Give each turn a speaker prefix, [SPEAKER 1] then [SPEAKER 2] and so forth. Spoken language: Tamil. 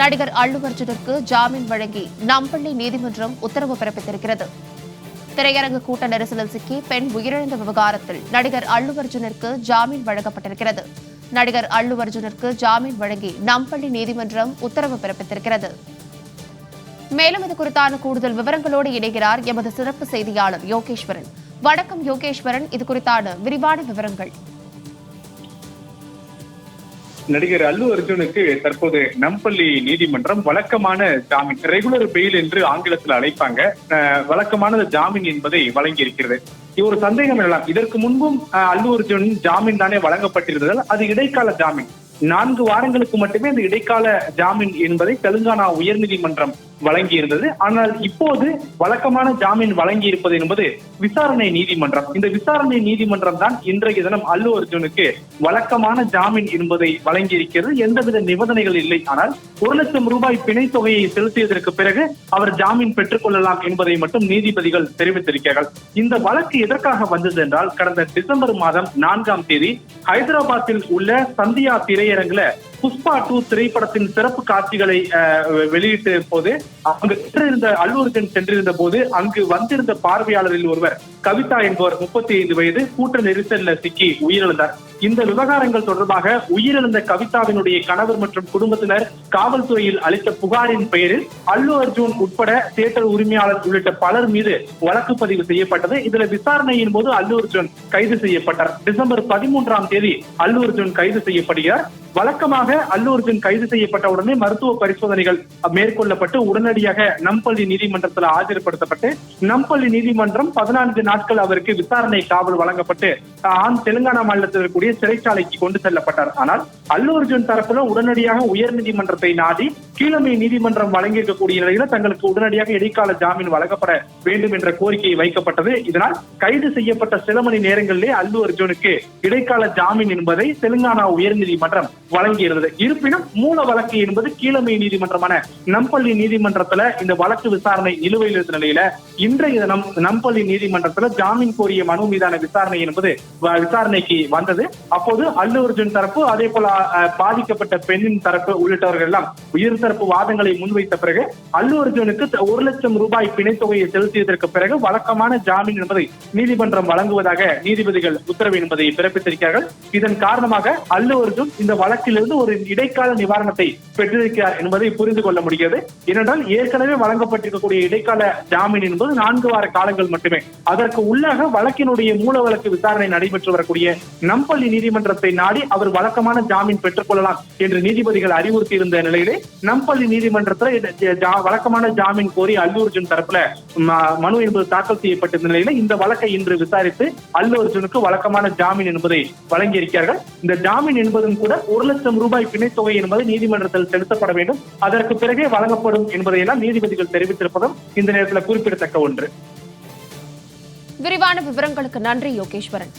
[SPEAKER 1] நடிகர் அல்லு அர்ஜுனுக்கு ஜாமீன் வழங்கி நம்பள்ளி நீதிமன்றம் உத்தரவு பிறப்பித்திருக்கிறது. திரையரங்கு கூட்ட நெரிசலில் சிக்கி பெண் உயிரிழந்த விவகாரத்தில் நடிகர் அல்லு அர்ஜுனிற்கு ஜாமீன் வழங்கப்பட்டிருக்கிறது. நடிகர் அல்லு அர்ஜுனிற்கு ஜாமீன் வழங்கி நம்பள்ளி நீதிமன்றம் உத்தரவு பிறப்பித்திருக்கிறது. மேலும் இது குறித்தான கூடுதல் விவரங்களோடு இணைகிறார் எமது சிறப்பு செய்தியாளர் யோகேஸ்வரன். வணக்கம் யோகேஸ்வரன் இது குறித்தான விரிவான விவரங்கள்.
[SPEAKER 2] நடிகர் அல்லு அர்ஜுனுக்கு தற்போது நம்பள்ளி நீதிமன்றம் வழக்கமான ஜாமீன் ரெகுலர் பெயில் என்று ஆங்கிலத்தில் அழைப்பாங்க. அஹ், வழக்கமான ஜாமீன் என்பதை வழங்கி இருக்கிறது ஒரு சந்தேகம் எல்லாம் இதற்கு முன்பும் அஹ், அல்லு அர்ஜுன் ஜாமீன் தானே வழங்கப்பட்டிருந்ததால் அது இடைக்கால ஜாமீன். நான்கு வாரங்களுக்கு மட்டுமே அந்த இடைக்கால ஜாமீன் என்பதை தெலுங்கானா உயர்நீதிமன்றம் வழங்கி இருந்தது ஆனால் இப்போது வழக்கமான ஜாமீன் வழங்கி இருப்பது என்பது விசாரணை நீதிமன்றம். இந்த விசாரணை நீதிமன்றம் தான் இன்றைய தினம் அல்லு அர்ஜுனுக்கு வழக்கமான ஜாமீன் என்பதை வழங்கியிருக்கிறது. எந்தவித நிபந்தனைகள் இல்லை. ஆனால் ஒரு லட்சம் ரூபாய் பிணை தொகையை செலுத்தியதற்கு பிறகு அவர் ஜாமீன் பெற்றுக் கொள்ளலாம் என்பதை மட்டும் நீதிபதிகள் தெரிவித்திருக்கிறார்கள். இந்த வழக்கு எதற்காக வந்தது என்றால் கடந்த டிசம்பர் மாதம் நான்காம் தேதி ஹைதராபாத்தில் உள்ள சந்தியா திரையரங்குல புஷ்பா டூ திரைப்படத்தின் சிறப்பு காட்சிகளை வெளியிட்ட போது அங்கு சென்றிருந்த அல்லூர்ஜன் சென்றிருந்த போது அங்கு வந்திருந்த பார்வையாளரில் ஒருவர் கவிதா என்பவர் முப்பத்தி ஐந்து வயது கூட்ட நெரிசல்ல சிக்கி உயிரிழந்தார். இந்த விவகாரங்கள் தொடர்பாக உயிரிழந்த கவிதாவினுடைய கணவர் மற்றும் குடும்பத்தினர் காவல்துறையில் அளித்த புகாரின் பெயரில் அல்லு அர்ஜுன் உட்பட தியேட்டர் உரிமையாளர் உள்ளிட்ட பலர் மீது வழக்கு பதிவு செய்யப்பட்டது. இதுல விசாரணையின் போது அல்லு அர்ஜுன் கைது செய்யப்பட்டார். டிசம்பர் பதிமூன்றாம் தேதி அல்லு அர்ஜுன் கைது செய்யப்படுகிறார். வழக்கமாக அல்லு அர்ஜுன் கைது செய்யப்பட்ட உடனே மருத்துவ பரிசோதனைகள் மேற்கொள்ளப்பட்டு உடனடியாக நம்பள்ளி நீதிமன்றத்தில் ஆஜர்படுத்தப்பட்டு நம்பள்ளி நீதிமன்றம் பதினான்கு நாட்கள் அவருக்கு விசாரணை காவல் வழங்கப்பட்டு ஆண் தெலுங்கானா மாநிலத்தில் இருக்கக்கூடிய சிறைச்சாலைக்கு கொண்டு செல்லப்பட்டார். ஆனால் அல்லு அர்ஜுன் தரப்புல உடனடியாக உயர்நீதிமன்றத்தை நாடி கீழமை நீதிமன்றம் வழங்கியிருக்கக்கூடிய நிலையில தங்களுக்கு உடனடியாக இடைக்கால ஜாமீன் வழங்கப்பட வேண்டும் என்ற கோரிக்கை வைக்கப்பட்டது. இதனால் கைது செய்யப்பட்ட சில மணி நேரங்களிலே அல்லு அர்ஜுனுக்கு இடைக்கால ஜாமீன் என்பதை தெலுங்கானா உயர்நீதிமன்றம் வழங்கியிருந்தது. இருப்பினும் மூல வழக்கு என்பது கீழமை நீதிமன்றமான நம்பள்ளி நீதிமன்றத்துல இந்த வழக்கு விசாரணை நிலுவையில் இருந்த நிலையில இன்றைய தினம் நம்பள்ளி நீதிமன்றத்துல ஜாமீன் கோரிய மனு மீதான விசாரணை என்பது விசாரணைக்கு வந்தது. அப்போது அல்லு அர்ஜுன் தரப்பு அதே போல பாதிக்கப்பட்ட பெண்ணின் தரப்பு உள்ளிட்டவர்கள் எல்லாம் உயிர் தரப்பு வாதங்களை முன்வைத்த பிறகு அல்லு அர்ஜுனுக்கு ஒரு லட்சம் ரூபாய் பிணைத்தொகையை செலுத்தியதற்கு பிறகு வழக்கமான ஜாமீன் என்பதை நீதிமன்றம் வழங்குவதாக நீதிபதிகள் உத்தரவு என்பதை பிறப்பித்திருக்கிறார்கள். இதன் காரணமாக அல்லு அர்ஜுன் இந்த வழக்கு அரசிலிருந்து ஒரு இடைக்கால நிவாரணத்தை பெற்றிருக்கிறார் என்பதை புரிந்து கொள்ள முடிகிறது. ஏனென்றால் ஏற்கனவே வழங்கப்பட்டிருக்கக்கூடிய இடைக்கால ஜாமீன் என்பது நான்கு வார காலங்கள் மட்டுமே. அதற்கு உள்ளாக வழக்கினுடைய மூல வழக்கு விசாரணை நடைபெற்று வரக்கூடிய நம்பள்ளி நீதிமன்றத்தை நாடி அவர் வழக்கமான ஜாமீன் பெற்றுக் கொள்ளலாம் என்று நீதிபதிகள் அறிவுறுத்தி இருந்த நிலையிலே நம்பள்ளி நீதிமன்றத்தில் வழக்கமான ஜாமீன் கோரி அல்லு அர்ஜுன் தரப்புல மனு என்பது தாக்கல் செய்யப்பட்டிருந்த நிலையில இந்த வழக்கை இன்று விசாரித்து அல்லு அர்ஜுனுக்கு வழக்கமான ஜாமீன் என்பதை வழங்கியிருக்கிறார்கள். இந்த ஜாமீன் என்பதும் கூட ஒரு லட்சம் ரூபாய் பிணைத் தொகை என்பது நீதிமன்றத்தில் செலுத்தப்பட வேண்டும். அதற்கு பிறகே வழங்கப்படும் என்பதையெல்லாம் நீதிபதிகள் தெரிவித்திருப்பதும் இந்த நேரத்தில் குறிப்பிடத்தக்க ஒன்று.
[SPEAKER 1] விரிவான விவரங்களுக்கு நன்றி யோகேஸ்வரன்.